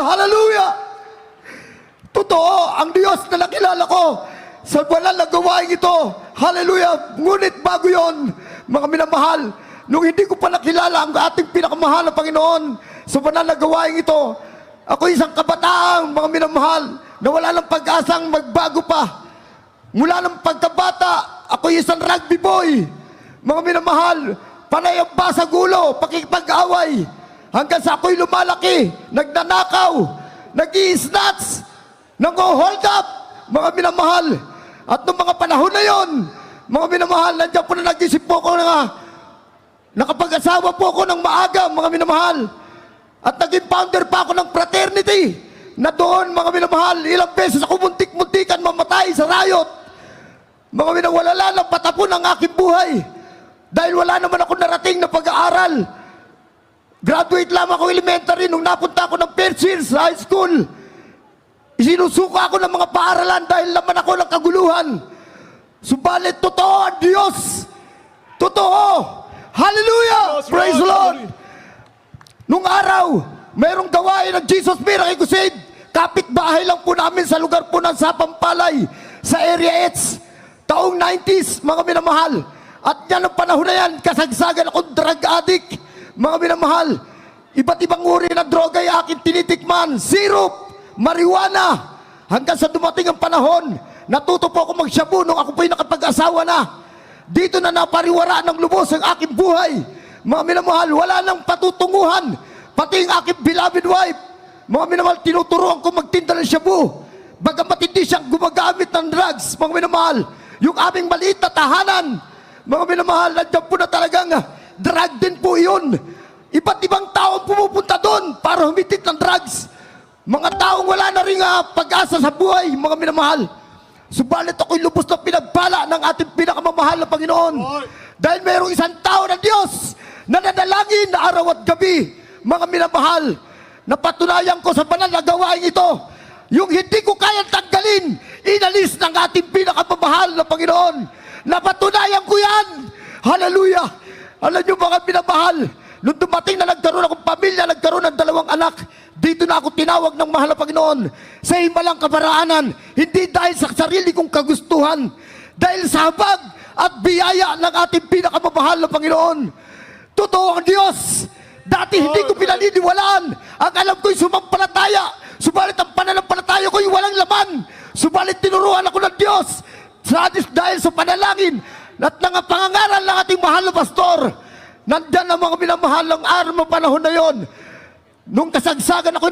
Hallelujah! Totoo, ang Diyos na nakilala ko sa banal na gawain ito. Hallelujah! Ngunit bago yon, mga minamahal, nung hindi ko pa nakilala ang ating pinakamahal na Panginoon sa banal na ito, ako isang kabataang mga minamahal na wala ng pag-asang magbago pa. Mula ng pagkabata, ako isang rugby boy. Mga minamahal, panay ang basa gulo, pakikipag-away. Hanggang sa ako'y lumalaki, nagnanakaw, nag-i-snatch, nang-hold up, mga minamahal. At noong mga panahon na yon, mga minamahal, nandiyan po na nag-isip po ko na nakapag-asawa po ako ng maaga, mga minamahal. At naging founder pa ako ng fraternity na doon, mga minamahal, ilang beses ako muntik-muntikan mamatay sa riot. Mga minawalala ng patapon ang aking buhay. Dahil wala naman ako narating na pag-aaral. Graduate lamang ako elementary nung napunta ako ng first year sa high school. Isinusuko ako ng mga paaralan dahil laman ako ng kaguluhan. Subalit totoo ang Diyos. Totoo. Hallelujah! Praise the Lord! Nung araw, mayroong gawain ng Jesus Miracle Crusade. Kapit-bahay lang po namin sa lugar po ng Sapampalay, sa Area H. Taong 90s, mga minamahal. At yan ang panahon na yan, kasagsagan akong drug addict. Mga minamahal, iba't ibang uri ng droga ay aking tinitikman. Syrup, marijuana. Hanggang sa dumating ang panahon, natuto po ako magsyabu nung ako po'y nakapag-asawa na. Dito na napariwara ng lubos ang aking buhay. Mga minamahal, wala nang patutunguhan. Pati ang aking beloved wife. Mga minamahal, tinuturoan ko magtinda ng shabu. Bagamat hindi siyang gumagamit ng drugs, mga minamahal. Yung aming maliit na tahanan, mga minamahal, nandiyan po na talagang drug din po yun. Iba't ibang tao pumupunta doon para humitit ng drugs. Mga taong wala na rin ah, pag-asa sa buhay, mga minamahal. Subalit ako'y lubos na pinagpala ng ating pinakamamahal na Panginoon. Dahil mayroong isang tao ng Diyos na nanalangin na araw at gabi, mga minamahal, napatunayan ko sa banal na gawain ito, yung hindi ko kayang tanggalin, inalis ng ating pinakamamahal na Panginoon. Napatunayan ko yan. Hallelujah. Alam niyo mga minamahal, nung dumating na nagkaroon akong pamilya, nagkaroon ng dalawang anak, dito na ako tinawag ng mahal na Panginoon sa himalang kaparaanan, hindi dahil sa sarili kong kagustuhan, dahil sa habag at biyaya ng ating pinakamamahal na Panginoon. Totoo ang Diyos. Dati hindi ko pinaniniwalaan. Ang alam ko'y sumampalataya. Subalit ang pananampalataya ko'y walang laman. Subalit tinuruan ako ng Diyos. Sa dahil sa panalangin at ng pangangaral ng ating mahal na pastor. Nandyan ang mga minamahal ng araw ng panahon na yon. Nung kasagsagan ako